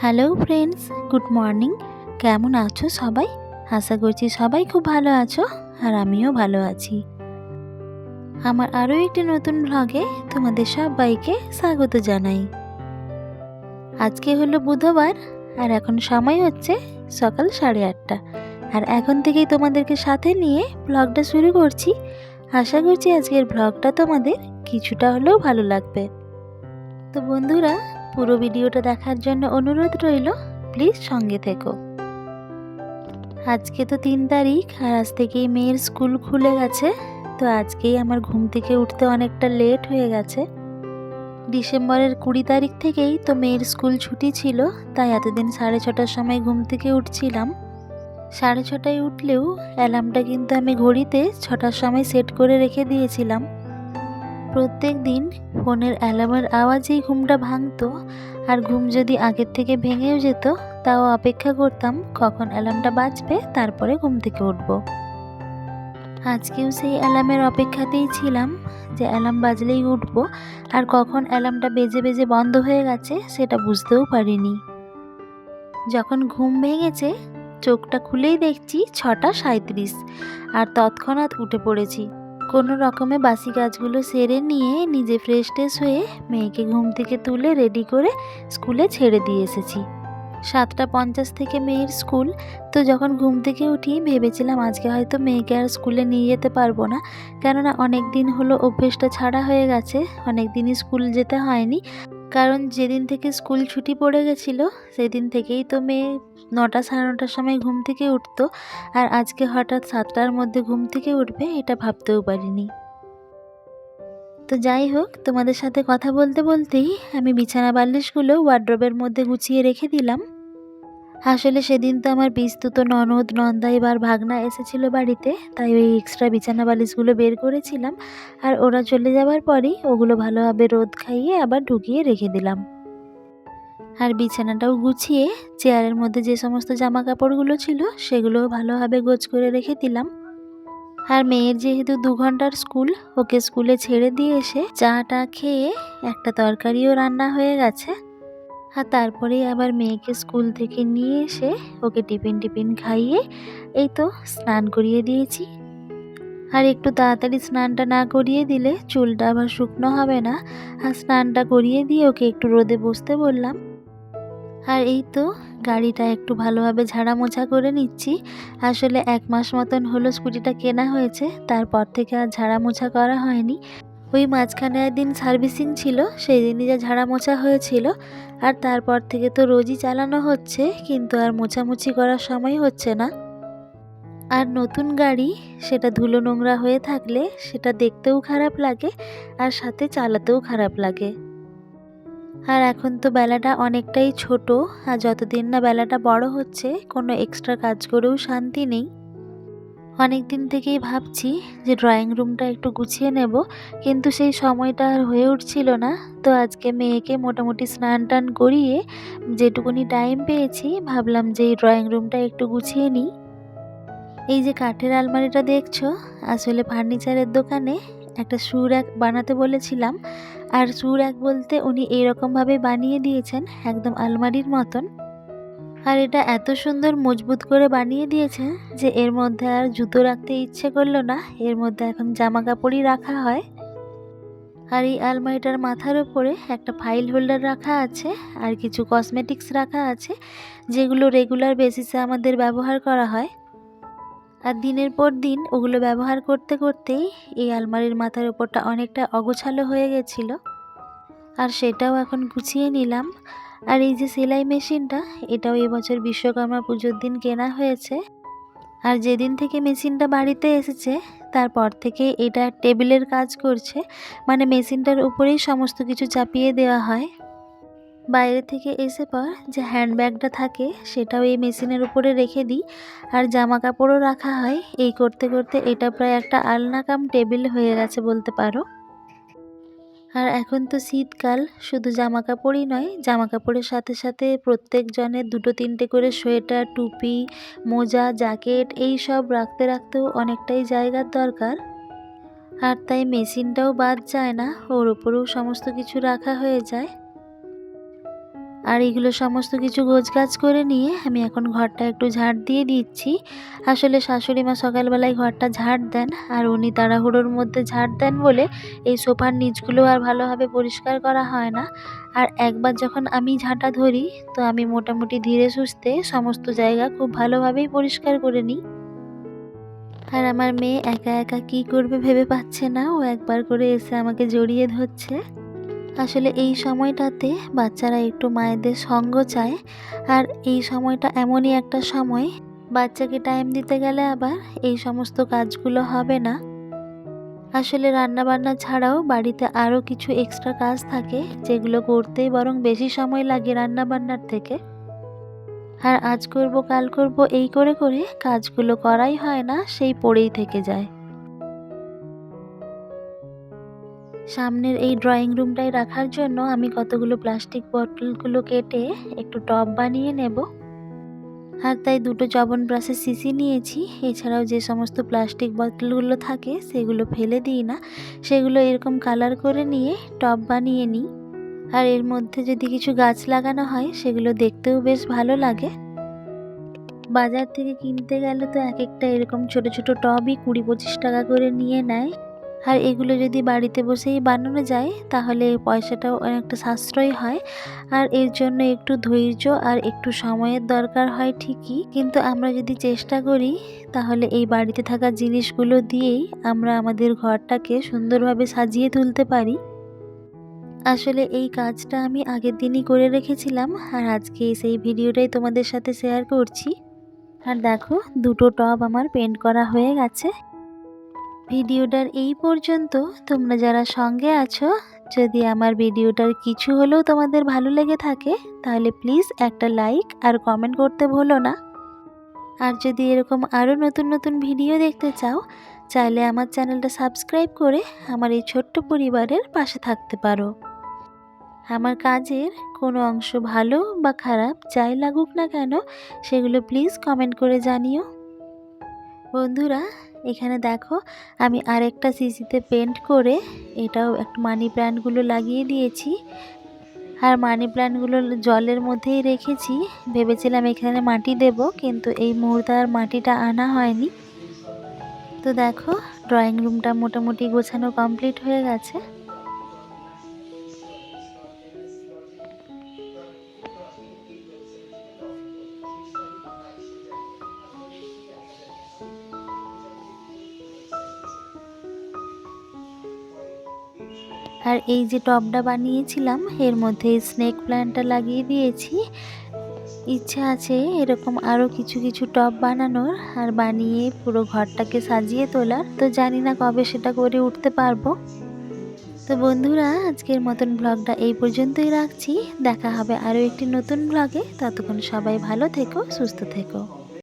Hello friends good morning কেমন আছো সবাই? আশা করছি সবাই খুব ভালো আছো আর আমিও ভালো আছি। আমার আরও একটি নতুন ভ্লগে তোমাদের সবাইকে স্বাগত জানাই। আজকে হলো বুধবার আর এখন সময় হচ্ছে সকাল সাড়ে আটটা। আর এখন থেকেই তোমাদেরকে সাথে নিয়ে ব্লগটা শুরু করছি। আশা করছি আজকের ব্লগটা তোমাদের কিছুটা হলেও ভালো লাগবে। তো বন্ধুরা পুরো ভিডিওটা দেখার জন্য অনুরোধ রইল, প্লিজ সঙ্গে থেকো। আজকে তো তিন তারিখ, আর আজ থেকেই মেয়ের স্কুল খুলে গেছে, তো আজকেই আমার ঘুম থেকে উঠতে অনেকটা লেট হয়ে গেছে। ডিসেম্বরের কুড়ি তারিখ থেকেই তো মেয়ের স্কুল ছুটি ছিল, তাই এতদিন সাড়ে ছটার সময় ঘুম থেকে উঠছিলাম। সাড়ে ছটায় উঠলেও অ্যালার্মটা কিন্তু আমি ঘড়িতে ছটার সময় সেট করে রেখে দিয়েছিলাম। প্রত্যেক দিন ফোনের অ্যালার্মের আওয়াজেই ঘুমটা ভাঙতো, আর ঘুম যদি আগের থেকে ভেঙেও যেত, তাও অপেক্ষা করতাম কখন অ্যালার্মটা বাজবে, তারপরে ঘুম থেকে উঠব। আজকেও সেই অ্যালার্মের অপেক্ষাতেই ছিলাম যে অ্যালার্ম বাজলেই উঠব, আর কখন অ্যালার্মটা বেজে বেজে বন্ধ হয়ে গেছে সেটা বুঝতেও পারিনি। যখন ঘুম ভেঙেছে, চোখটা খুলেই দেখছি ছটা সাঁত্রিশ আর তৎক্ষণাৎ উঠে পড়েছি। কোনো রকমে বাসি গাছগুলো সেরে নিয়ে নিজে ফ্রেশ ট্রেশ হয়ে মেয়েকে ঘুম থেকে তুলে রেডি করে স্কুলে ছেড়ে দিয়ে এসেছি। সাতটা পঞ্চাশ থেকে মেয়ের স্কুল, তো যখন ঘুম থেকে উঠি ভেবেছিলাম আজকে হয়তো মেয়েকে আর স্কুলে নিয়ে যেতে পারব না, কেননা অনেক দিন হলো অভ্যেসটা ছাড়া হয়ে গেছে অনেক দিনই স্কুল যেতে হয়নি। কারণ যেদিন থেকে স্কুল ছুটি পড়ে গেছিল, সেদিন থেকেই তো মেয়ে নটা সাড়ে নটার সময় ঘুম থেকে উঠতো। আর আজকে হঠাৎ সাতটার মধ্যে ঘুম থেকে উঠবে, এটা ভাবতেও পারিনি। তো যাই হোক, তোমাদের সাথে কথা বলতে বলতেই আমি বিছানা বালিশগুলো ওয়ার্ড্রবের মধ্যে গুছিয়ে রেখে দিলাম। আসলে সেদিন তো আমার বিস্তুত ননদ নন্দা এবার ভাগনা এসেছিল বাড়িতে, তাই ওই এক্সট্রা বিছানা বালিশগুলো বের করেছিলাম। আর ওরা চলে যাওয়ার পরই ওগুলো ভালোভাবে রোদ খাইয়ে আবার ঢুকিয়ে রেখে দিলাম। আর বিছানাটাও গুছিয়ে চেয়ারের মধ্যে যে সমস্ত জামা কাপড়গুলো ছিল, সেগুলোও ভালোভাবে গোছ করে রেখে দিলাম। আর মেয়ের যেহেতু দু ঘণ্টার স্কুল, ওকে স্কুলে ছেড়ে দিয়ে এসে চাটা খেয়ে একটা তরকারিও রান্না হয়ে গেছে। আর তারপরেই আবার মেয়েকে স্কুল থেকে নিয়ে এসে ওকে টিফিন টিফিন খাইয়ে এই তো স্নান করিয়ে দিয়েছি। আর একটু তাড়াতাড়ি স্নানটা না করিয়ে দিলে চুলটা আবার শুকনো হবে না। আর স্নানটা করিয়ে দিয়ে ওকে একটু রোদে বসতে বললাম। আর এই তো গাড়িটা একটু ভালোভাবে ঝাড়া মোছা করে নিচ্ছি। আসলে এক মাস মতন হলো স্কুটিটা কেনা হয়েছে, তারপর থেকে আর ঝাড়া মোছা করা হয়নি। ওই মাঝখানে একদিন সার্ভিসিং ছিল সেই দিনই যা ঝাড়া মোছা হয়েছিল। আর তারপর থেকে তো রোজই চালানো হচ্ছে, কিন্তু আর মোছামুছি করার সময় হচ্ছে না। আর নতুন গাড়ি, সেটা ধুলো নোংরা হয়ে থাকলে সেটা দেখতেও খারাপ লাগে, আর সাথে চালাতেও খারাপ লাগে। আর এখন তো বেলাটা অনেকটাই ছোট, আর যতদিন না বেলাটা বড় হচ্ছে, কোনো এক্সট্রা কাজ করেও শান্তি নেই। অনেক দিন থেকেই ভাবছি যে ড্রয়িং রুমটা একটু গুছিয়ে নেব, কিন্তু সেই সময়টা আর হয়ে উঠছিল না। তো আজকে মেয়েকে মোটামুটি স্নান টান করিয়ে যেটুকুনি টাইম পেয়েছি, ভাবলাম যে এই ড্রয়িং রুমটা একটু গুছিয়ে নিই। এই যে কাঠের আলমারিটা দেখছ, আসলে ফার্নিচারের দোকানে একটা শু র্যাক বানাতে বলেছিলাম, আর শু র্যাক বলতে উনি এইরকমভাবে বানিয়ে দিয়েছেন, একদম আলমারির মতন। আর এটা এত সুন্দর মজবুত করে বানিয়ে দিয়েছে যে এর মধ্যে আর জুতো রাখতে ইচ্ছে করল না। এর মধ্যে এখন জামা কাপড়ই রাখা হয়। আর এই আলমারিটার মাথার ওপরে একটা ফাইল হোল্ডার রাখা আছে আর কিছু কসমেটিক্স রাখা আছে, যেগুলো রেগুলার বেসিসে আমাদের ব্যবহার করা হয়। আর দিনের পর দিন ওগুলো ব্যবহার করতে করতেই এই আলমারির মাথার ওপরটা অনেকটা অগোছালো হয়ে গেছিল। আর সেটাও এখন গুছিয়ে নিলাম। আর এই যে সেলাই মেশিনটা, এটাও এবছর বিশ্বকর্মা পুজোর দিন কেনা হয়েছে। আর যেদিন থেকে মেশিনটা বাড়িতে এসেছে, তারপর থেকে এটা টেবিলের কাজ করছে। মানে মেশিনটার উপরেই সমস্ত কিছু চাপিয়ে দেওয়া হয়। বাইরে থেকে এসে পর যে হ্যান্ডব্যাগটা থাকে, সেটাও এই মেশিনের উপরে রেখে দিই। আর জামা কাপড়ও রাখা হয়। এই করতে করতে এটা প্রায় একটা আলনাকাম টেবিল হয়ে গেছে বলতে পারো। আর এখন তো শীতকাল, শুধু জামা কাপড়ই নয় জামা কাপড়ের সাথে সাথে প্রত্যেকজনের দুটো তিনটে করে সোয়েটার, টুপি, মোজা, জ্যাকেট, এই সব রাখতে রাখতেও অনেকটাই জায়গার দরকার। আর তাই মেশিনটাও বাদ যায় না, ওর ওপরেও সমস্ত কিছু রাখা হয়ে যায়। আর এগুলো সমস্ত কিছু গোছগাছ করে নিয়ে আমি এখন ঘরটা একটু ঝাড় দিয়ে দিচ্ছি। আসলে শাশুড়ি মা সকালবেলায় ঘরটা ঝাড় দেন আর উনি তাড়াহুড়োর মধ্যে ঝাড় দেন বলে এই সোফার নিচগুলো আর ভালোভাবে পরিষ্কার করা হয় না। আর একবার যখন আমি ঝাঁটা ধরি, তো আমি মোটামুটি ধীরে সুস্থে সমস্ত জায়গা খুব ভালোভাবেই পরিষ্কার করে নিই। আর আমার মেয়ে একা একা কি করবে ভেবে পাচ্ছে না। ও একবার করে এসে আমাকে জড়িয়ে ধরছে। আসলে এই সময়টাতে বাচ্চারা একটু মায়েদের সঙ্গ চায়। আর এই সময়টা এমনই একটা সময়, বাচ্চাকে টাইম দিতে গেলে আবার এই সমস্ত কাজগুলো হবে না। আসলে রান্নাবান্না ছাড়াও বাড়িতে আরও কিছু এক্সট্রা কাজ থাকে, যেগুলো করতেই বরং বেশি সময় লাগে রান্নাবান্নার থেকে। আর আজ করব, কাল করব, এই করে করে কাজগুলো করাই হয় না, সেই পড়েই থেকে যায়। সামনের এই ড্রয়িং রুমটায় রাখার জন্য আমি কতগুলো প্লাস্টিক বটলগুলো কেটে একটু টব বানিয়ে নেব। আর তাই দুটো চবন ব্রাশের সিসি নিয়েছি। এছাড়াও যে সমস্ত প্লাস্টিক বোতলগুলো থাকে, সেগুলো ফেলে দিই না। সেগুলো এরকম কালার করে নিয়ে টব বানিয়ে নিই। আর এর মধ্যে যদি কিছু গাছ লাগানো হয়, সেগুলো দেখতেও বেশ ভালো লাগে। বাজার থেকে কিনতে গেলে তো এক একটা এরকম ছোট ছোট টবই কুড়ি পঁচিশ টাকা করে নিয়ে নেয়। আর এগুলো যদি বাড়িতে বসেই বানানো যায়, তাহলে পয়সাটাও অনেকটা সাশ্রয় হয়। আর এর জন্য একটু ধৈর্য আর একটু সময়ের দরকার হয় ঠিকই। কিন্তু আমরা যদি চেষ্টা করি, তাহলে এই বাড়িতে থাকা জিনিসগুলো দিয়েই আমরা আমাদের ঘরটাকে সুন্দরভাবে সাজিয়ে তুলতে পারি। আসলে এই কাজটা আমি আগের দিনই করে রেখেছিলাম, আর আজকে সেই ভিডিওটাই তোমাদের সাথে শেয়ার করছি। আর দেখো, দুটো টব আমার পেন্ট করা হয়ে গেছে। ভিডিওটার এই পর্যন্ত। তোমরা যারা সঙ্গে আছো, যদি আমার ভিডিওটার কিছু হলেও তোমাদের ভালো লেগে থাকে, তাহলে প্লিজ একটা লাইক আর কমেন্ট করতে ভুলো না। আর যদি এরকম আরও নতুন নতুন ভিডিও দেখতে চাও, চাইলে আমার চ্যানেলটা সাবস্ক্রাইব করে আমার এই ছোট্ট পরিবারের পাশে থাকতে পারো। আমার কাজের কোনো অংশ ভালো বা খারাপ যাই লাগুক না কেন, সেগুলো প্লিজ কমেন্ট করে জানিও। বন্ধুরা এখানে দেখো, আমি আরেকটা সিসিতে পেন্ট করে এটাও একটা মানি প্ল্যান্টগুলো লাগিয়ে দিয়েছি। আর মানি প্ল্যান্টগুলো জলের মধ্যেই রেখেছি। ভেবেছিলাম এখানে মাটি দেব, কিন্তু এই মুহূর্তে আর মাটিটা আনা হয়নি। তো দেখো, ড্রয়িং রুমটা মোটামুটি গোছানো কমপ্লিট হয়ে গেছে। আর এই যে টবটা বানিয়েছিলাম, এর মধ্যে স্নেক প্ল্যান্টটা লাগিয়ে দিয়েছি। ইচ্ছা আছে এরকম আরও কিছু কিছু টব বানানোর আর বানিয়ে পুরো ঘরটাকে সাজিয়ে তোলার। তো জানি না কবে সেটা করে উঠতে পারব। তো বন্ধুরা, আজকের মতন ব্লগটা এই পর্যন্তই রাখছি। দেখা হবে আরও একটি নতুন ব্লগে ততক্ষণ সবাই ভালো থেকো, সুস্থ থেকো।